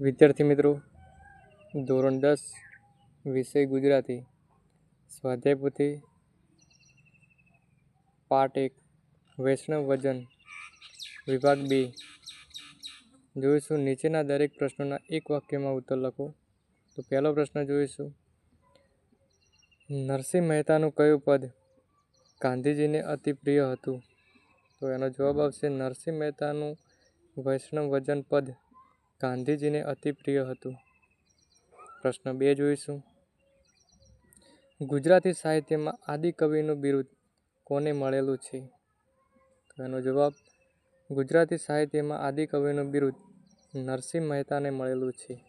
વિદ્યાર્થી મિત્રો, ધોરણ દસ, વિષય ગુજરાતી, સ્વાધ્યાય પોથી એક, વૈષ્ણવ વજન, વિભાગ બે. જોઈશું નીચેના દરેક પ્રશ્નોના એક વાક્યમાં ઉત્તર લખો. તો પહેલો પ્રશ્ન જોઈશું. નરસિંહ મહેતાનું કયું પદ ગાંધીજીને અતિ પ્રિય હતું? તો એનો જવાબ આવશે નરસિંહ મહેતાનું વૈષ્ણવ વજન પદ ગાંધીજીને અતિ પ્રિય હતું. પ્રશ્ન બે જોઈશું. ગુજરાતી સાહિત્યમાં આદિકવિનું બિરુદ કોને મળેલું છે? તો એનો જવાબ, ગુજરાતી સાહિત્યમાં આદિકવિનું બિરુદ નરસિંહ મહેતાને મળેલું છે.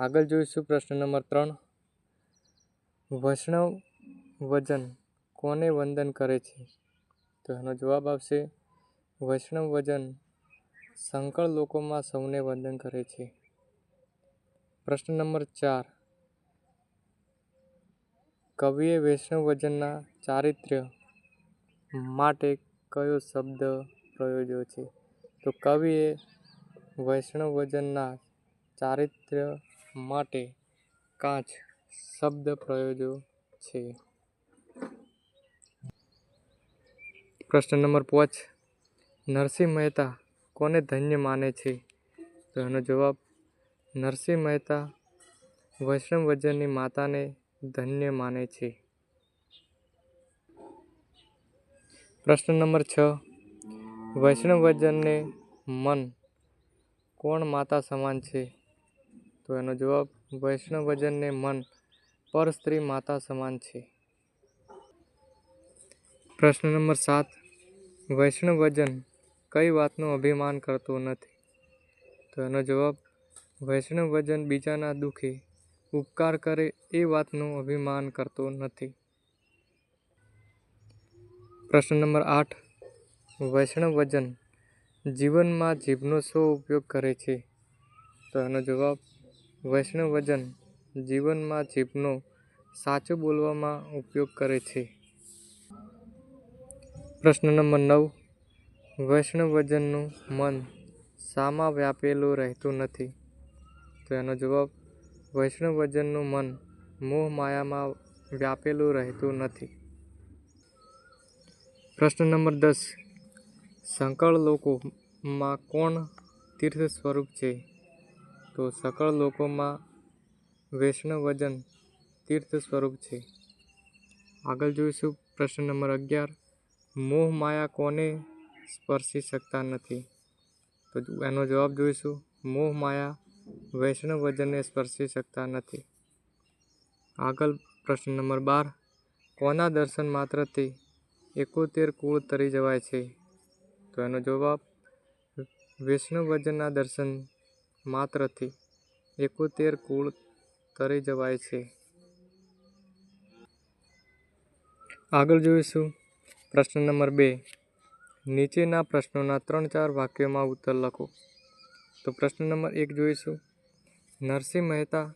આગળ જોઈશું પ્રશ્ન નંબર ત્રણ. વૈષ્ણવ વજન કોને વંદન કરે છે? તો એનો જવાબ આવશે, વૈષ્ણવ વજન સંકળ લોકોમાં સૌને વંદન કરે છે. પ્રશ્ન નંબર ચાર. કવિએ વૈષ્ણવ વજનના ચારિત્ર્ય માટે કયો શબ્દ પ્રયોજ્યો છે? તો કવિએ વૈષ્ણવ વજનના ચારિત્ર્ય માટે કાચ શબ્દ પ્રયોજ્યો છે. પ્રશ્ન નંબર પાંચ. નરસિંહ મહેતા કોને ધન્ય માને છે? તો એનો જવાબ નરસિંહ મહેતા, વૈષ્ણવ વજનની માતાને ધન્ય માને છે. પ્રશ્ન નંબર છ. વૈષ્ણવ વજનને મન કોણ માતા સમાન છે? તો એનો જવાબ વૈષ્ણવ વજનને મન પર સ્ત્રી માતા સમાન છે. પ્રશ્ન નંબર સાત. વૈષ્ણવ વજન કઈ વાતનું અભિમાન કરતો નથી. તો એનો જવાબ, વૈષ્ણવ વજન બીજાના દુઃખે ઉપકાર કરે એ વાતનું અભિમાન કરતો નથી. પ્રશ્ન નંબર આઠ, વૈષ્ણવ વજન જીવનમાં જીભનો શો ઉપયોગ કરે છે? તો એનો જવાબ, વૈષ્ણવ વજન જીવનમાં જીભનો સાચું બોલવામાં ઉપયોગ કરે છે. પ્રશ્ન નંબર નવ વૈષ્ણવ વજનનું મન શામાં વ્યાપેલું રહેતું નથી. તો એનો જવાબ વૈષ્ણવ વજનનું મન મોહ માયામાં વ્યાપેલું રહેતું નથી. પ્રશ્ન નંબર દસ. સંકળ લોકોમાં કોણ તીર્થ સ્વરૂપ છે? તો સકળ લોકોમાં વૈષ્ણવ વજન તીર્થ સ્વરૂપ છે. આગળ જોઈશું પ્રશ્ન નંબર અગિયાર. મોહ માયા કોને સ્પર્શી શકતા નથી. તો એનો જવાબ જોઈશું. મોહ માયા વૈષ્ણવ વજનને સ્પર્શી શકતા નથી. આગળ પ્રશ્ન નંબર બાર. કોના દર્શન માત્રથી એકોતેર કુળ તરી જવાય છે? તો એનો જવાબ વૈષ્ણવ વજનના દર્શન માત્રથી એકોતેર કુળ તરી જવાય છે. આગળ જોઈશું. પ્રશ્ન નંબર બે. નીચેના પ્રશ્નોના ત્રણ ચાર વાક્યોમાં ઉત્તર લખો. તો પ્રશ્ન નંબર એક જોઈશું. નરસિંહ મહેતા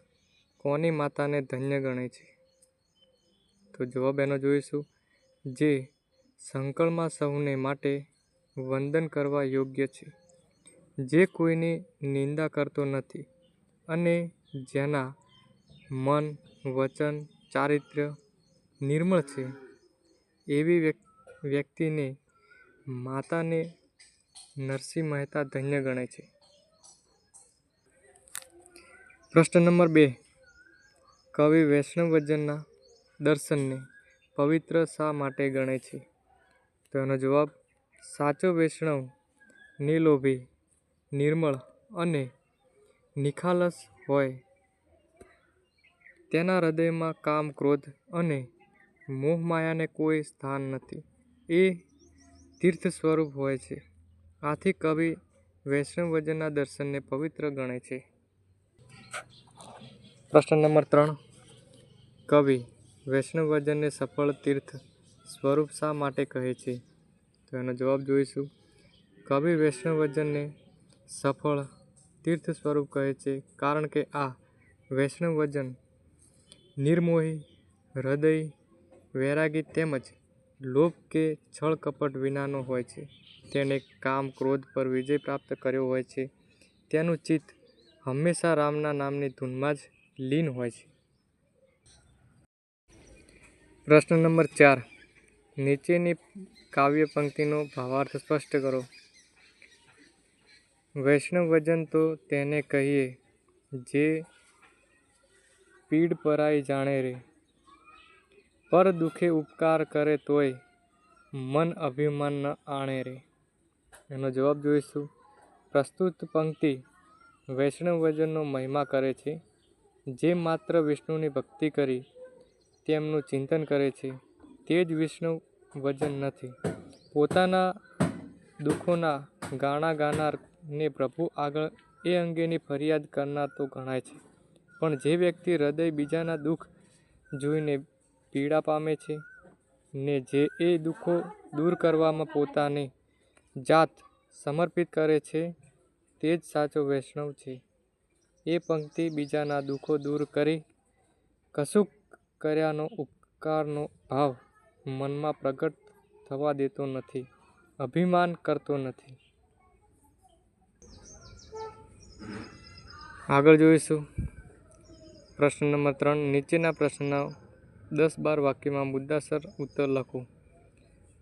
કોની માતાને ધન્ય ગણે છે? તો જવાબ એનો જોઈશું. જે સંકળમાં સૌને માટે વંદન કરવા યોગ્ય છે. જે કોઈની નિંદા કરતો નથી અને જેના મન, વચન ચારિત્ર્ય નિર્મળ છે, એવી વ્યક્તિને માતાને નરસિંહ મહેતા ધન્ય ગણે છે. પ્રશ્ન નંબર બે. કવિ વૈષ્ણવ વજનના દર્શનને પવિત્ર શા માટે ગણે છે? તો એનો જવાબ સાચો વૈષ્ણવ, નિલોભી, નિર્મળ અને નિખાલસ હોય. તેના હૃદયમાં કામ ક્રોધ અને મોહમાયાને કોઈ સ્થાન નથી. એ તીર્થ સ્વરૂપ હોય છે. આથી કવિ વૈષ્ણવ વજનના દર્શનને પવિત્ર ગણે છે. પ્રશ્ન નંબર ત્રણ. કવિ વૈષ્ણવ વજનને સફળ તીર્થ સ્વરૂપ શા માટે કહે છે? તો એનો જવાબ જોઈશું. કવિ વૈષ્ણવ વજનને સફળ તીર્થ સ્વરૂપ કહે છે કારણ કે આ વૈષ્ણવ વજન નિર્મોહી, હૃદય, વૈરાગી તેમજ લોભ કે છળ કપટ વિનાનો હોય છે તેણે કામ ક્રોધ પર વિજય પ્રાપ્ત કર્યો હોય છે તેનું ચિત્ત હંમેશા રામના નામની ધૂનમાં જ લીન હોય છે. પ્રશ્ન નંબર ચાર. નીચેની કાવ્ય પંક્તિનો ભાવાર્થ સ્પષ્ટ કરો. વૈષ્ણવ વજન તો તેને કહીએ જે પીડ પરાઈ જાણે રે, પર દુખે ઉપકાર કરે તોય મન અભિમાન ન આણે રે. એનો જવાબ જોઈશું. પ્રસ્તુત પંક્તિ વૈષ્ણવજનનો મહિમા કરે છે. જે માત્ર વિષ્ણુની ભક્તિ કરી તેમનું ચિંતન કરે છે તે જ વિષ્ણુ વજન નથી. પોતાના દુઃખોના ગાણા ગાનાર ને પ્રભુ આગળ એ અંગેની ફરિયાદ કરનાર તો ગણાય છે, પણ જે વ્યક્તિ હૃદય બીજાના દુઃખ જોઈને પીડા પામે છે, ને જે એ દુઃખો દૂર કરવામાં પોતાની જાત સમર્પિત કરે છે તે જ સાચો વૈષ્ણવ છે. એ પંક્તિ બીજાના દુઃખો દૂર કરી કશુંક કર્યાનો ઉપકારનો ભાવ મનમાં પ્રગટ થવા દેતો નથી, અભિમાન કરતો નથી. આગળ જોઈશું. પ્રશ્ન નંબર ત્રણ. નીચેના પ્રશ્નના દસ-બાર વાક્યમાં મુદ્દાસર ઉત્તર લખો.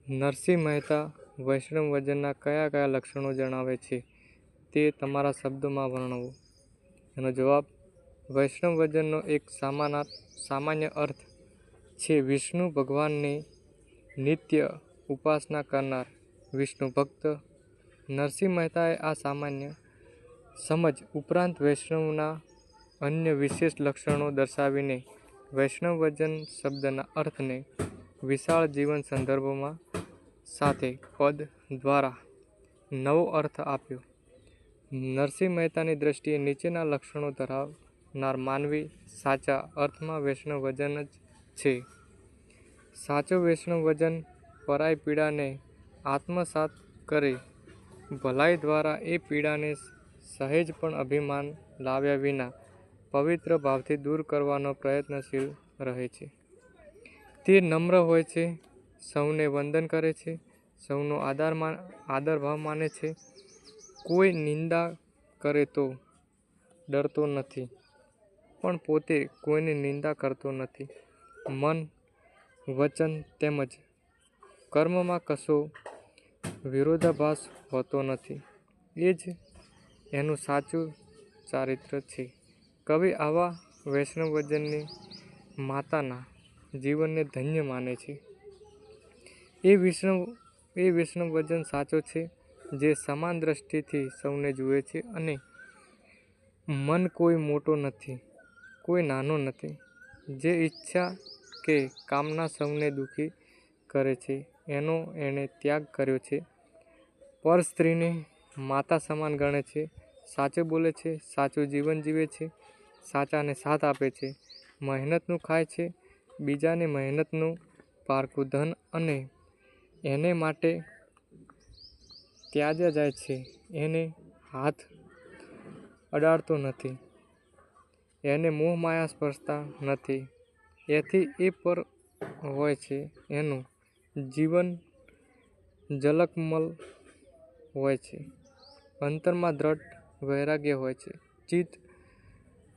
નરસિંહ મહેતા વૈષ્ણવ વજનના કયા કયા લક્ષણો જણાવે છે તે તમારા શબ્દોમાં વર્ણવો. એનો જવાબ. વૈષ્ણવ વજનનો એક સામાન્ય અર્થ છે વિષ્ણુ ભગવાનની નિત્ય ઉપાસના કરનાર વિષ્ણુ ભક્ત નરસિંહ મહેતાએ આ સામાન્ય સમજ ઉપરાંત વૈષ્ણવના અન્ય વિશેષ લક્ષણો દર્શાવીને વૈષ્ણવજન શબ્દના અર્થને વિશાળ જીવન સંદર્ભમાં સાથે પદ દ્વારા નવો અર્થ આપ્યો. નરસિંહ મહેતાની દૃષ્ટિએ નીચેના લક્ષણો ધરાવનાર માનવી સાચા અર્થમાં વૈષ્ણવજન જ છે. સાચો વૈષ્ણવજન પરાઈ પીડાને આત્મસાત કરી ભલાઈ દ્વારા એ પીડાને સહેજ પણ અભિમાન લાવ્યા વિના પવિત્ર ભાવથી દૂર કરવાનો પ્રયત્નશીલ રહે છે. તે નમ્ર હોય છે, સૌને વંદન કરે છે, સૌનો આદર માન આદરભાવ માને છે, કોઈ નિંદા કરે તો ડરતો નથી, પણ પોતે કોઈની નિંદા કરતો નથી. મન, વચન તેમજ કર્મમાં કશો વિરોધાભાસ હોતો નથી. એ જ એનું સાચું ચારિત્ર્ય છે. કવિ આવા વૈષ્ણવજનની માતાના જીવનને ધન્ય માને છે. એ વિષ્ણવ એ વૈષ્ણવજન સાચો છે જે સમાન દ્રષ્ટિથી સૌને જુએ છે અને મન કોઈ મોટો નથી, કોઈ નાનો નથી. જે ઈચ્છા કે કામના સૌને દુ:ખી કરે છે એનો એણે ત્યાગ કર્યો છે. પર સ્ત્રીને માતા સમાન ગણે છે, સાચું બોલે છે, સાચું જીવન જીવે છે, સાચાને સાથ આપે છે, મહેનતનું ખાય છે, બીજાને મહેનતનું પારકું ધન અને એને માટે ત્યાજ્યા જાય છે. એને હાથ અડાડતો નથી, એને મોહમાયા સ્પર્શતા નથી. એથી એ પર હોય છે. એનું જીવન જલકમલ હોય છે, અંતરમાં દ્રઢ વૈરાગ્ય હોય છે, ચિત્ત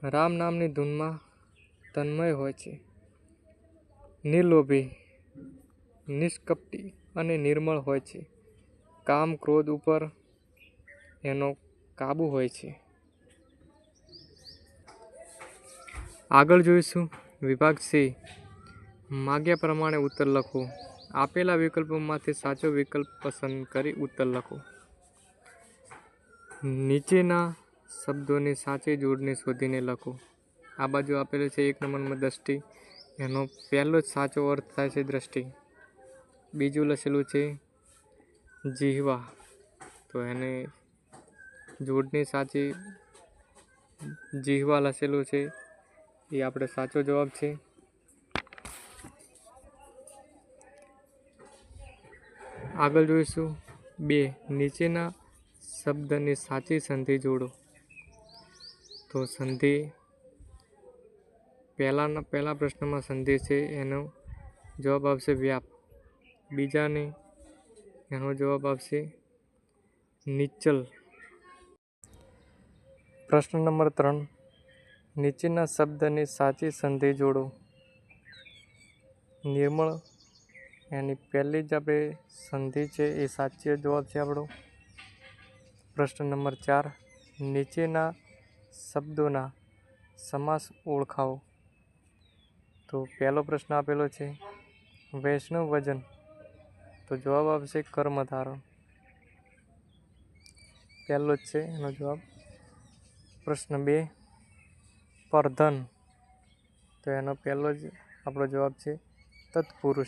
રામનામની ધૂનમાં તન્મય હોય છે, નિર્લોભી, નિષ્કપટી અને નિર્મળ હોય છે, કામ ક્રોધ ઉપર એનો કાબુ હોય છે. આગળ જોઈશું. વિભાગ સી. માગ્યા પ્રમાણે ઉત્તર લખો. આપેલા વિકલ્પોમાંથી સાચો વિકલ્પ પસંદ કરી ઉત્તર લખો. નીચેના શબ્દોની સાચી જોડણી શોધીને લખો. આ બાજુ આપેલું છે એક નંબરમાં દ્રષ્ટિ એનો પહેલો જ સાચો અર્થ થાય છે દ્રષ્ટિ. બીજું લખેલું છે જીહવા તો એને જોડની સાચી જીહવા લખેલું છે એ આપણે સાચો જવાબ છે. આગળ જોઈશું. બે. નીચેના શબ્દની સાચી સંધિ જોડો. તો સંધિ પહેલા પ્રશ્નમાં સંધિ છે, એનો જવાબ આવશે વ્યાપ. બીજાની એનો જવાબ આવશે નિચલ. પ્રશ્ન નંબર ત્રણ. નીચેના શબ્દની સાચી સંધિ જોડો. નિર્મળ, એની પહેલી જ આપણે સંધિ છે, એ સાચી જવાબ છે આપણો. પ્રશ્ન નંબર ચાર. નીચેના શબ્દોના સમાસ ઓળખાવો. તો પહેલો પ્રશ્ન આપેલો છે, વૈષ્ણવ વજન? તો જવાબ આવશે કર્મધારણ પહેલો જ છે, એનો જવાબ. પ્રશ્ન બે, પરધન? તો એનો પહેલો જ આપણો જવાબ છે, તત્પુરુષ.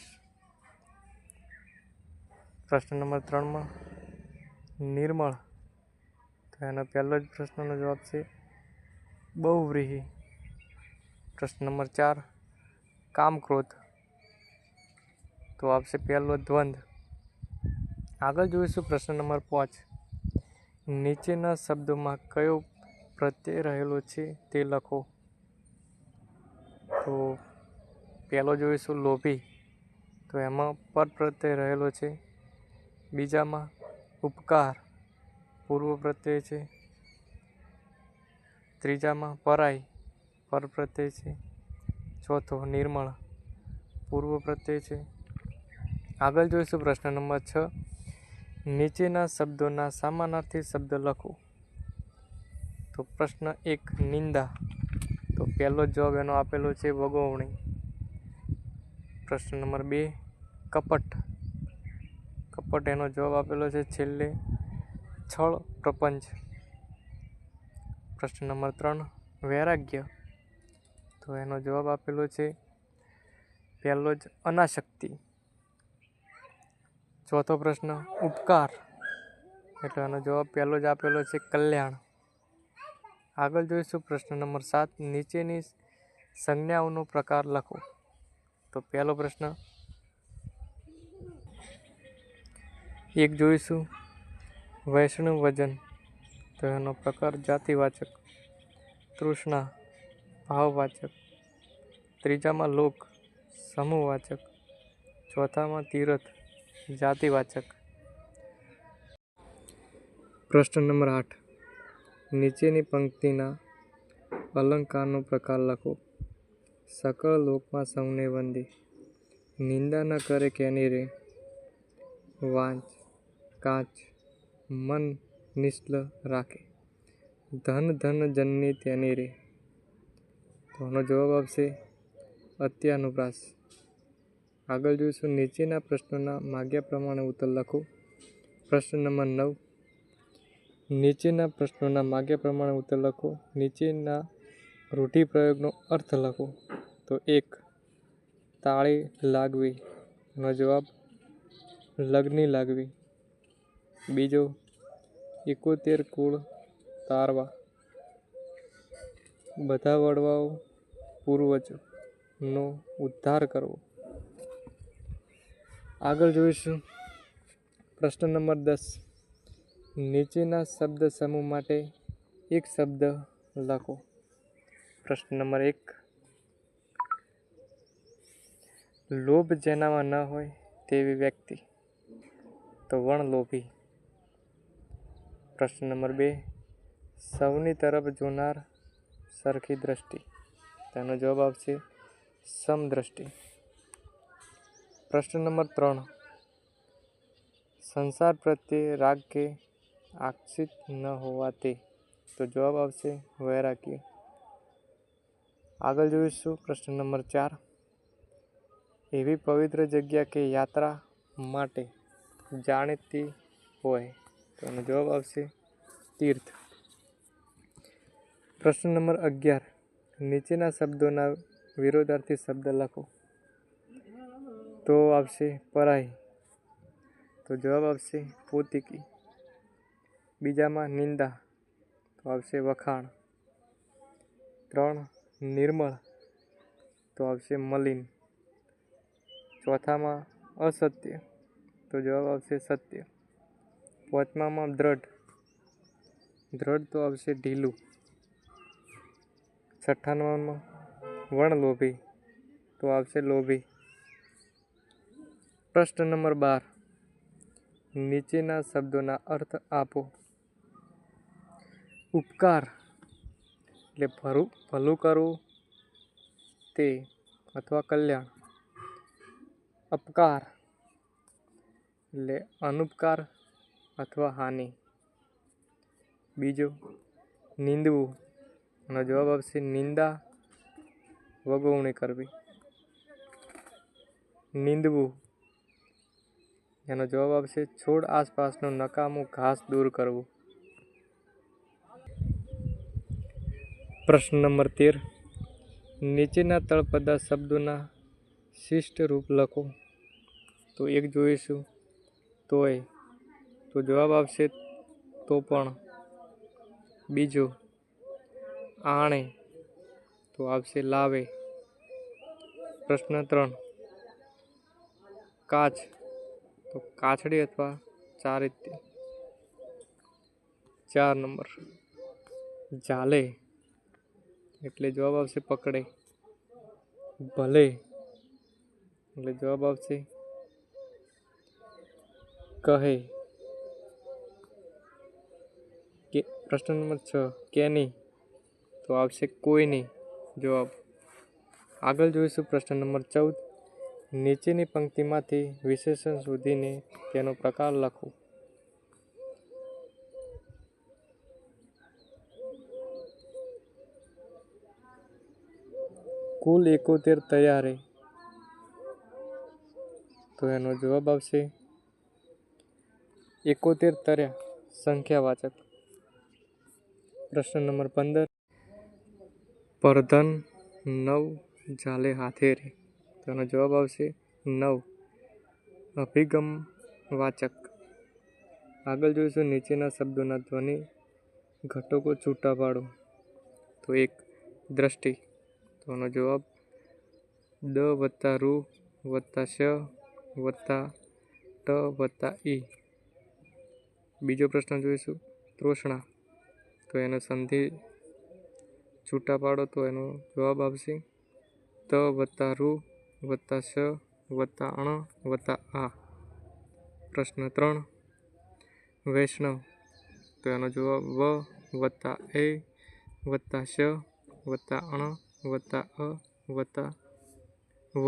પ્રશ્ન નંબર ત્રણમાં, નિર્મળ? તો એનો પહેલો જ પ્રશ્નનો જવાબ છે બહુવ્રીહી પ્રશ્ન નંબર ચાર, કામ ક્રોધ. તો આવશે પહેલો દ્વંદ. આગળ જોઈશું પ્રશ્ન નંબર પાંચ. નીચેના શબ્દોમાં કયો પ્રત્યય રહેલો છે તે લખો. તો પહેલો જોઈશું લોભી. તો એમાં પર પ્રત્યય રહેલો છે. બીજામાં ઉપકાર. પૂર્વ પ્રત્યય છે. ત્રીજામાં પરાય પર પ્રત્યય છે. ચોથો, નિર્મળ, પૂર્વ પ્રત્યય છે. આગળ જોઈશું પ્રશ્ન નંબર છ. નીચેના શબ્દોના સામાનાર્થી શબ્દ લખો. તો પ્રશ્ન એક, નિંદા. તો પહેલો જવાબ એનો આપેલો છે વગોવણી. પ્રશ્ન નંબર બે, કપટ. કપટ એનો જવાબ આપેલો છે છેલ્લે. છળ, પ્રપંચ. પ્રશ્ન નંબર ત્રણ, વૈરાગ્ય. તો એનો જવાબ આપેલો છે પહેલો જ અનાશક્તિ. ચોથો પ્રશ્ન ઉપકાર. એટલે એનો જવાબ પહેલો જ આપેલો છે કલ્યાણ. આગળ જોઈશું પ્રશ્ન નંબર સાત, નીચેની સંજ્ઞાઓનો પ્રકાર લખો. તો પહેલો પ્રશ્ન, એક જોઈશું, વૈષ્ણવ વજન. તો એનો પ્રકાર જાતિવાચક, તૃષ્ણા, ભાવવાચક, ત્રીજામાં લોક, સમૂહવાચક, ચોથામાં તીરથ, જાતિવાચક. પ્રશ્ન નંબર આઠ. નીચેની પંક્તિના અલંકારનો પ્રકાર લખો. સકળ લોકમાં સૌને વંદે. નિંદા ન કરે કેની રે વાંચ, કાચ, મન નિશ્ચલ રાખે. ધન ધન જનની તેની રે. તો આનો જવાબ આવશે અત્યાનુપ્રાસ. આગળ જોઈશું નીચેના પ્રશ્નોના માગ્યા પ્રમાણે ઉત્તર લખો. પ્રશ્ન નંબર નવ. નીચેના પ્રશ્નોના માગ્યા પ્રમાણે ઉત્તર લખો. નીચેના રૂઢિપ્રયોગનો અર્થ લખો. તો એક, તાળી લાગવી. નો જવાબ, લગ્ની લાગવી. બીજો એકોતેર કુળ તારવા. બધા વડવાઓ પૂર્વજનો ઉદ્ધાર કરવો. આગળ જોઈશું પ્રશ્ન નંબર દસ. નીચેના શબ્દ સમૂહ માટે એક શબ્દ લખો. પ્રશ્ન નંબર એક. લોભ જેનામાં ન હોય તેવી વ્યક્તિ. તો વણ લોભી પ્રશ્ન નંબર બે. સૌની તરફ જોનાર સરખી દ્રષ્ટિ. તેનો જવાબ આવશે સમદ્રષ્ટિ. પ્રશ્ન નંબર ત્રણ. સંસાર પ્રત્યે રાગ કે આક્ષિત ન હોવાથી તો જવાબ આવશે વૈરાગ્ય. આગળ જોઈશું પ્રશ્ન નંબર ચાર. એવી પવિત્ર જગ્યા કે યાત્રા માટે જાણીતી હોય? તો એનો જવાબ આવશે તીર્થ પ્રશ્ન નંબર અગિયાર નીચેના શબ્દોના વિરોધાર્થી શબ્દ લખો તો આવશે પરાઈ તો જવાબ આવશે પોતિકી બીજામાં નિંદા તો આવશે વખાણ ત્રણ નિર્મળ તો આવશે મલિન ચોથામાં અસત્ય તો જવાબ આવશે સત્ય પાંચમામાં દ્રઢ. દ્રઢ તો આવશે ઢીલું. છઠ્ઠા વણ વણલોભી તો આવશે લોભી. પ્રશ્ન નંબર બાર. નીચેના શબ્દોના અર્થ આપો. ઉપકાર એટલે ભરું, ભલું કરવું તે અથવા કલ્યાણ. અપકાર એટલે અનુપકાર અથવા હાનિ. બીજો, નિંદવું. એનો જવાબ આવશે નિંદા વગોવણી કરવી. નિંદવું. એનો જવાબ આવશે છોડ આસપાસનું નકામું ઘાસ દૂર કરવું. પ્રશ્ન નંબર તેર. નીચેના તળપદા શબ્દોના શિષ્ટ રૂપ લખો. તો એક જોઈશું. તોય તો જવાબ આવશે તો પણ. બીજો, આણે તો આવશે લાવે. પ્રશ્ન ત્રણ, કાચ તો કાછડી અથવા ચારિત્ય ચાર નંબર જાલે એટલે જવાબ આવશે પકડે. ભલે એટલે જવાબ આવશે, કહે કે પ્રશ્ન નંબર છ નહીં? તો આવશે કોઈ નહીં. જવાબ. આગળ જોઈશું પ્રશ્ન નંબર ચૌદ. નીચેની પંક્તિમાંથી વિશેષણ શોધીને તેનો પ્રકાર લખો. કુલ એકોતેર તૈયારી તો એનો જવાબ આવશે એકોતેર તર્યા સંખ્યાવાચક. પ્રશ્ન નંબર પંદર. પરધન નવ જાલે હાથે રે. તેનો જવાબ આવશે નવ. અભિગમ વાચક. આગળ જોઈશું નીચેના શબ્દોના ધ્વનિ. ઘટકો છૂટા પાડો. તો એક, દ્રષ્ટિ. તોનો જવાબ દ વત્તા રૂ વત્તા શ વત્તા ટ વત્તા ઈ. બીજો પ્રશ્ન જોઈશું. તૃષ્ણા. તો એનો સંધિ છૂટા પાડો તો એનો જવાબ આવશે ત વત્તા રૂ વત્તા શ વત્તા અણ વત્તા આ. પ્રશ્ન ત્રણ. વૈષ્ણવ. તો એનો જવાબ વ વત્તા એ વત્તા શ વત્તા અણ વત્તા અ વત્તા વ.